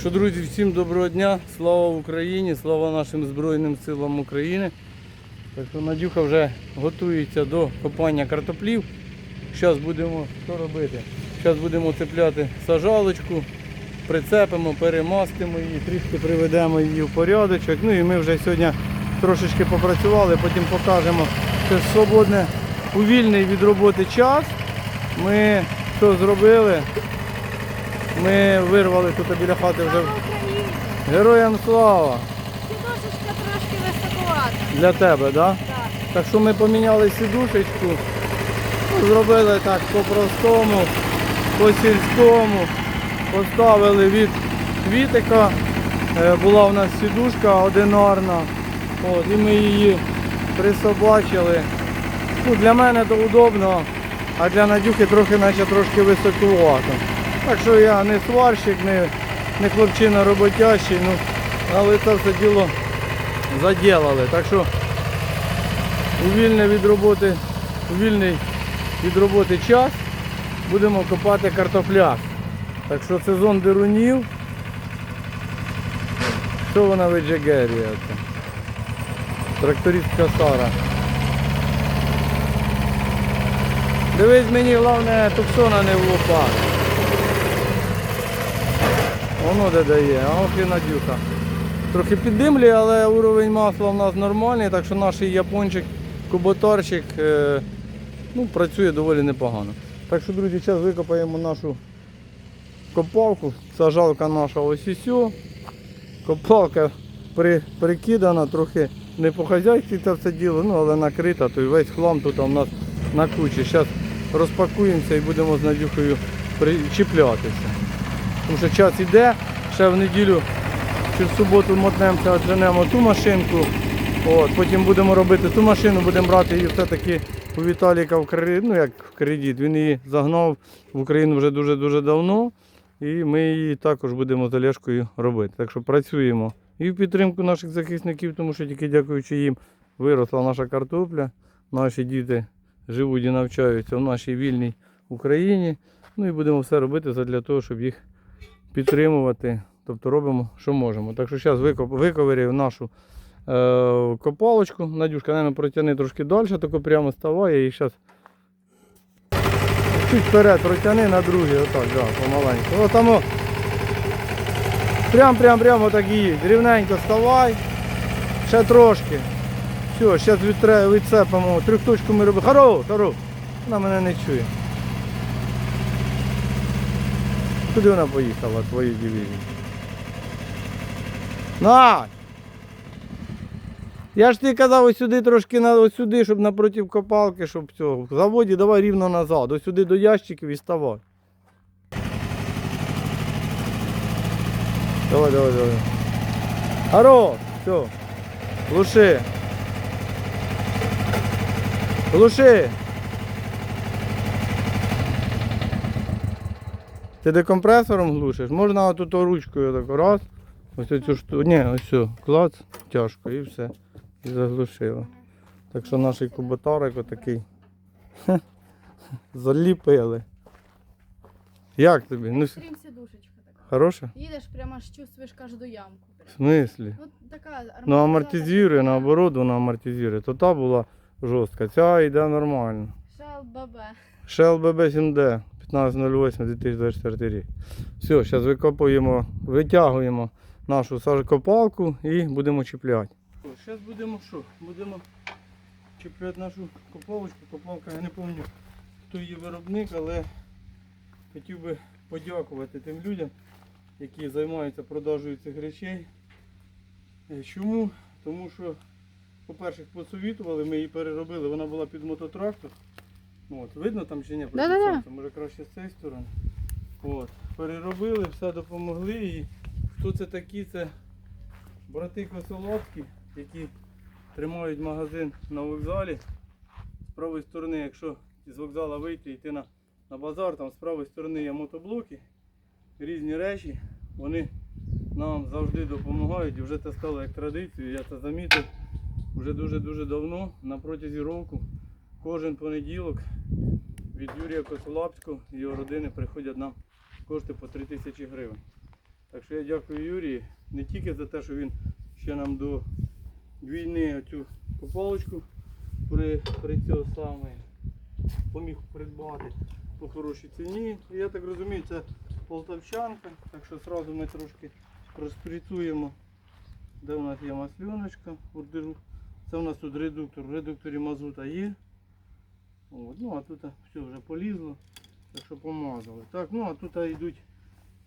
що, друзі, всім доброго дня, слава Україні, слава нашим Збройним силам України. Так що Надюха вже готується до копання картоплів. Зараз будемо що робити? Зараз будемо цепляти сажалочку, прицепимо, перемастимо її, трішки приведемо її в порядочок. Ну і ми вже сьогодні трошечки попрацювали, потім покажемо, що свободне у вільний від роботи час. Ми що зробили? Ми вирвали тут біля хати вже героям слава Сідошечка трошки високовата. для тебе, так? Да? Так. Так що ми поміняли сідушечку, зробили так по-простому, по-сільському, поставили від квітика. Е, Була у нас сідушка одинарна. От, і ми її присобачили. Ну, для мене то удобно, а для Надюхи трохи наче трошки високувато. Так що я не сварщик, не, не хлопчина роботящий, ну, але це все діло заділали. Так що у вільний від роботи, вільний від роботи час будемо копати картопляк. Так що сезон дерунів. Що вона виджегерія? Трактористка Сара. Дивись мені, головне, туксона не влупати. Воно де дає, а ох і. Трохи піддимлює, але уровень масла в нас нормальний, так що наш япончик, куботарчик е, ну, працює доволі непогано. Так що, друзі, зараз викопаємо нашу копалку. Сажалка наша ось і сьо. Копалка при, прикидана, трохи не по хазяйстві це все діло, ну, але накрита, то весь хлам тут у нас на кучі. Зараз розпакуємося і будемо з Надюхою причіплятися. Тому що час іде, ще в неділю чи в суботу мотнемося, отженемо ту машинку. От, потім будемо робити ту машину, будемо брати її все-таки у Віталіка в кредит, ну як в кредит. Він її загнав в Україну вже дуже-дуже давно. І ми її також будемо з Олешкою робити. Так що працюємо і в підтримку наших захисників, тому що тільки дякуючи їм виросла наша картопля. Наші діти живуть і навчаються в нашій вільній Україні. Ну і будемо все робити для того, щоб їх підтримувати. Тобто робимо, що можемо. Так що зараз виковиряю нашу е, копалочку. Надюшка, наверное, протягни трошки далі, тако прямо ставай і зараз чуть вперед протягни на другий, отак, да, помаленьку. О, там о. Прям, прям, прям отак і їдь. Рівненько ставай. Ще трошки. Все, зараз відцепимо. Трьохточку ми робимо. Хоро, хоро. Вона мене не чує. Куди вона поїхала, твої дивізії? На! Я ж тобі казав ось сюди трошки на ось сюди, щоб напроти копалки, щоб цього. Заводі давай рівно назад. Ось сюди до ящиків і ставай. Давай, давай, давай. Хорош! Все. Глуши. Глуши. Ти декомпресором глушиш? Можна тут ручкою так раз. Ось цю штуку. Ні, ось все. Клац, тяжко і все. І заглушило. Так що наш куботарик отакий. Заліпили. Як тобі? Ну, Крім сідушечка така. хороше? Їдеш, прямо аж чувствуєш кожну ямку. В смислі? Ну така Ну амортизує, наоборот, вона амортизує. То та була жорстка, ця йде нормально. Shell BB. Shell BB7D 15.08.2024 рік. Все, зараз викопуємо, витягуємо нашу сажкопалку і будемо чіпляти. Зараз будемо що? Будемо чіпляти нашу коповочку. Копалка, я не пам'ятаю, хто її виробник, але хотів би подякувати тим людям, які займаються продажею цих речей. Е, Чому? Тому що, по-перше, посовітували, ми її переробили, вона була під мототрактор. От, видно там чи ні? проти Да-да-да. сонця? Може краще з цієї сторони. От, переробили, все допомогли. І хто це такі? Це брати Косоловські, які тримають магазин на вокзалі. З правої сторони, якщо з вокзала вийти і йти на, на базар, там з правої сторони є мотоблоки, різні речі. Вони нам завжди допомагають і вже це стало як традицією. Я це замітив вже дуже-дуже давно, на протязі року. Кожен понеділок від Юрія Косолапського і його родини приходять нам кошти по 3 тисячі гривень. Так що я дякую Юрію не тільки за те, що він ще нам до війни цю копалочку при, при цього саме поміг придбати по хорошій ціні. Я так розумію, це полтавчанка, так що одразу ми трошки розпрацюємо, де у нас є маслюночка. Це у нас тут редуктор. В редукторі мазута є. От, ну а тут все вже полізло. Так що помазали. Так, ну а тут йдуть,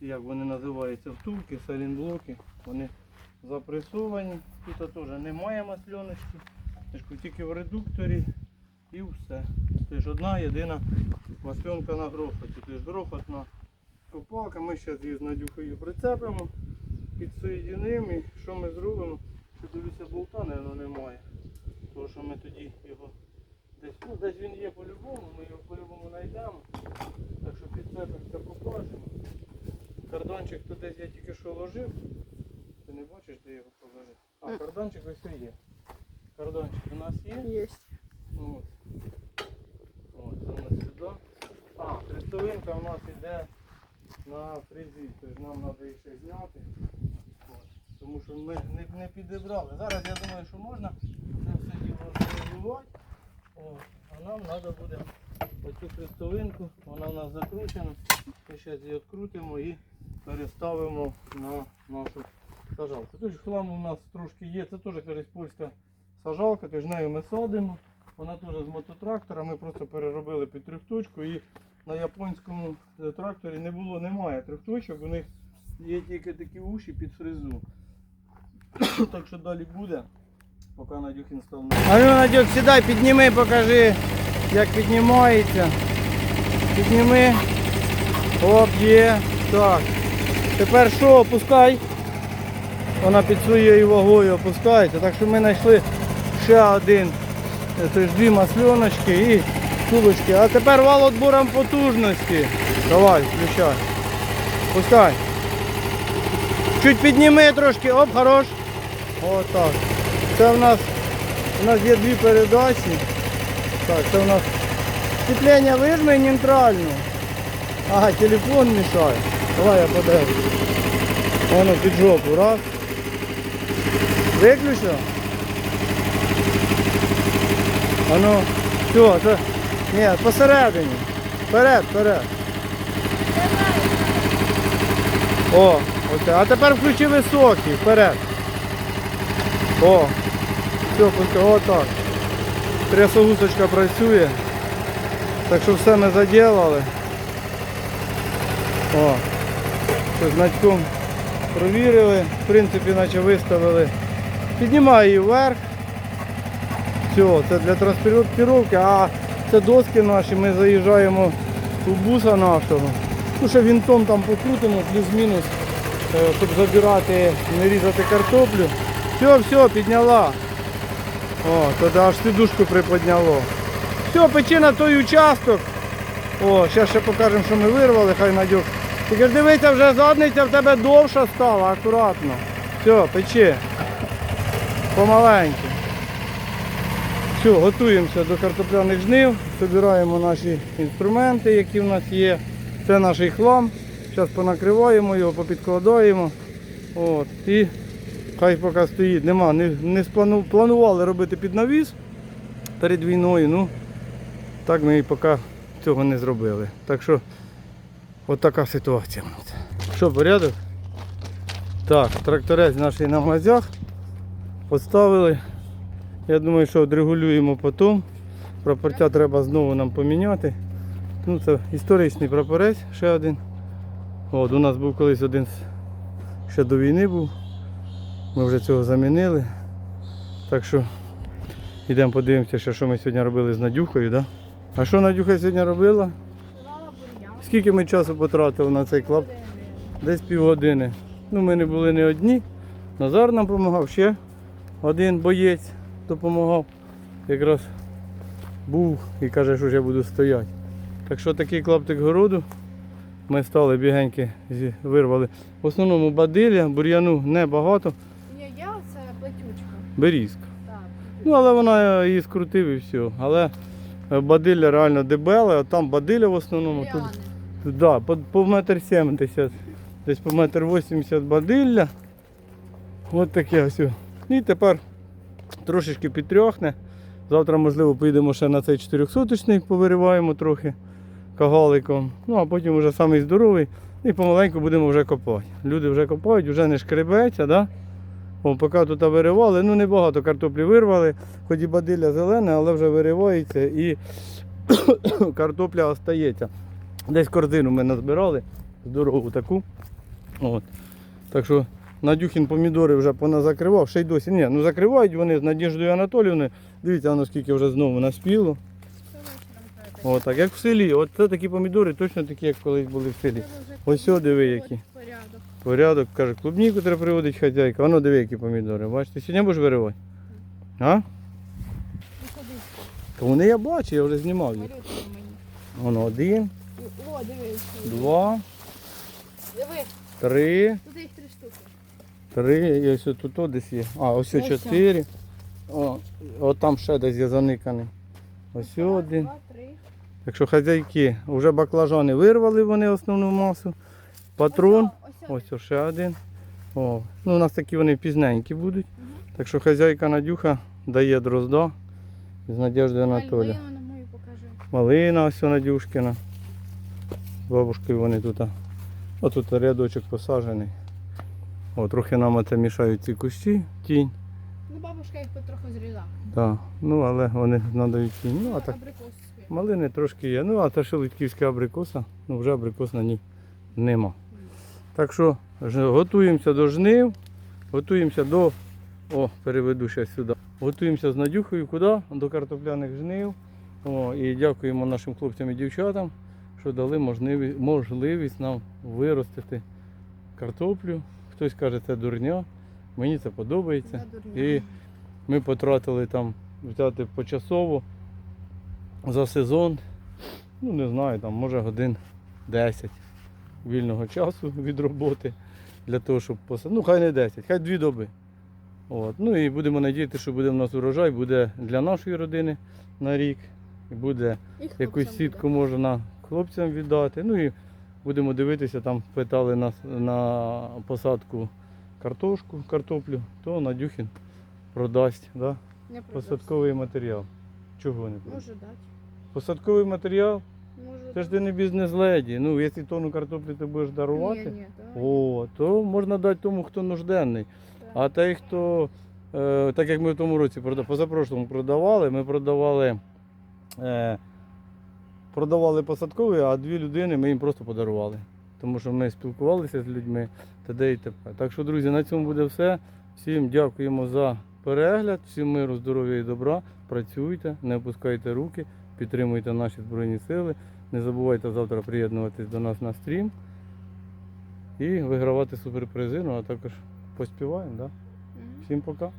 як вони називаються, втулки, салінблоки. Вони запресовані. Тут теж немає масльоночки. Тільки в редукторі і все. Тобто одна єдина масльонка на грохоті. Тобто грохотна копалка. Ми зараз її з Надюхою прицепимо, підсоєдинимо і що ми зробимо? Що дивлюся, болта, мабуть, немає. Тому що ми тоді його десь, він є по-любому, ми його по-любому знайдемо. Так що підцепимося покажемо. Карданчик тут десь я тільки що ложив. Ти не бачиш, де його положив? А, карданчик ось є. Карданчик у нас є. Є. От. От, це у нас сюди. А, хрестовинка у нас йде на фрезі, тобто нам треба її ще зняти. От. Тому що ми не, не підібрали. Зараз я думаю, що можна це все діло організувати. А нам треба буде оцю хрестовинку, вона у нас закручена. Ми зараз її відкрутимо і переставимо на нашу сажалку. Тож хлам у нас трошки є, це теж якась польська сажалка, тож нею ми садимо. Вона теж з мототрактора, ми просто переробили під трьохточку і на японському тракторі не було, немає трьохточок, у них є тільки такі уші під фрезу. так що далі буде, поки Надюхін став. А ну Надюк, сідай, підніми, покажи, як піднімається. Підніми. Оп, є. Так. Тепер що, опускай. Вона під своєю вагою опускається. Так що ми знайшли ще один. е, Тобто дві масльоночки і тулочки. А тепер вал отбором потужності. Давай, включай. Пускай. Чуть підніми трошки, оп, хорош. Отак. Це в нас у нас є дві передачі. Так, це у нас сцеплення вижми і нейтрально. Ага, телефон мішає. Давай я подержу. Воно під жопу. Раз. Виключив? Ану, все, це. Ні, посередині. Вперед, вперед. О, оце. А тепер включи високий, вперед. О, пускай, отак. Трясогусочка працює. Так що все ми заділали. О, що значком провірили, в принципі, наче виставили. Піднімаю її вверх. Все, це для транспортировки, а це доски наші, ми заїжджаємо у буса нашого. Ну, ще вінтом там покрутимо, плюс-мінус, е, щоб забирати, не різати картоплю. Все, все, підняла. О, тоді аж сидушку приподняло. Все, печи на той участок. О, зараз ще покажемо, що ми вирвали, хай Надюк. Тільки дивися, вже задниця в тебе довша стала, акуратно. Все, печи. Помаленьку. Все, готуємося до картопляних жнив, збираємо наші інструменти, які в нас є. Це наш хлам. Зараз понакриваємо його, попідкладаємо. От. І хай поки стоїть. Нема, не, не сплану- планували робити під навіс перед війною. Ну, так ми і поки цього не зробили. Так що от така ситуація. Що, порядок? Так, тракторець наш на мазях. Поставили. Я думаю, що відрегулюємо потім. Прапорця треба знову нам поміняти. Ну, це історичний прапорець, ще один. От, у нас був колись один ще до війни був. Ми вже цього замінили. Так що йдемо подивимося, що ми сьогодні робили з Надюхою. Да? А що Надюха сьогодні робила? Скільки ми часу потратили на цей клап? Десь півгодини. Ну, ми не були не одні. Назар нам допомагав, ще один боєць допомагав. Якраз був і каже, що я буду стояти. Так що такий клаптик городу. Ми стали бігеньки, вирвали. В основному бадилля, бур'яну небагато, Ні, я це плетючка. Берізка. Ну, але вона її скрутив і все. Але е, бадилля реально дебеле, а там бадилля в основному. Тут Бур'яни. Да, по, по метр сімдесят. Десь по метр 80 бадилля. От таке ось. І тепер трошечки підтрьохне. Завтра, можливо, поїдемо ще на цей 400-й, повириваємо трохи кагаликом. Ну, а потім вже самий здоровий. І помаленьку будемо вже копати. Люди вже копають, вже не шкребеться, да? О, поки тут виривали, ну небагато картоплі вирвали, хоч і бадилля зелене, але вже виривається і картопля остається. Десь корзину ми назбирали, здорову таку. От. Так що Надюхін помідори вже поназакривав, ще й досі. Ні, ну закривають вони з Надіждою Анатоліївною. Дивіться, воно скільки вже знову наспіло. Отак, як в селі. От це такі помідори, точно такі, як колись були в селі. Ось сюди диви, які. Порядок. Порядок, каже, клубніку треба приводити хазяйка. Воно диви, які помідори. Бачите, сьогодні будеш виривати? А? Ну То вони я бачу, я вже знімав їх. Воно один, О, дивись. два, Диви, три, тут їх три штуки. три, і ось тут о десь є. А, ось Ось чотири. О, от там ще десь є заниканий. Ось один. Два, три. Так що хазяйки, вже баклажани вирвали вони основну масу. Патрон. Ось, ось, Ось ще один. О, ну, у нас такі вони пізненькі будуть. Так що хазяйка Надюха дає дрозда з Надеждою Анатолія. Покажи. Малина ось у Надюшкина. З бабушкою вони тут. а. Отут рядочок посаджений. О, трохи нам це мішають ці кущі, тінь. Ну, бабушка їх потроху зрізала. Да. Ну, але вони надають тінь. Ну, а так. Малини трошки є. Ну, а та шелудьківська абрикоса, ну вже абрикос на ній нема. Так що готуємося до жнив, готуємося до. О, переведу ще сюди. Готуємося з Надюхою куди? До картопляних жнив. О, і дякуємо нашим хлопцям і дівчатам, що дали можливість, можливість нам виростити картоплю. Хтось каже, це дурня. Мені це подобається. І ми потратили там взяти почасово за сезон, ну не знаю, там може годин 10 вільного часу від роботи для того, щоб посадити. Ну, хай не 10, хай 2 доби. От. Ну і будемо надіятися, що буде в нас урожай, буде для нашої родини на рік, і буде Їх якусь сітку можна хлопцям віддати. Ну і будемо дивитися, там питали нас на посадку картошку, картоплю, то Надюхін продасть да? Не посадковий матеріал. Чого не продасть? Може дати. Посадковий матеріал, Може це ж ти не бізнес-леді. Ну, якщо тонну картоплі ти будеш дарувати, Ні, ні, о, то можна дати тому, хто нужденний. А той, хто, е, так як ми в тому році прода- позапрошлому продавали, ми продавали, е, продавали посадковий, а дві людини ми їм просто подарували. Тому що ми спілкувалися з людьми т.д. і т.п. Так що, друзі, на цьому буде все. Всім дякуємо за перегляд, всім миру, здоров'я і добра. Працюйте, не опускайте руки, підтримуйте наші Збройні Сили. Не забувайте завтра приєднуватись до нас на стрім і вигравати суперпризи, ну а також поспіваємо. Да? Всім пока.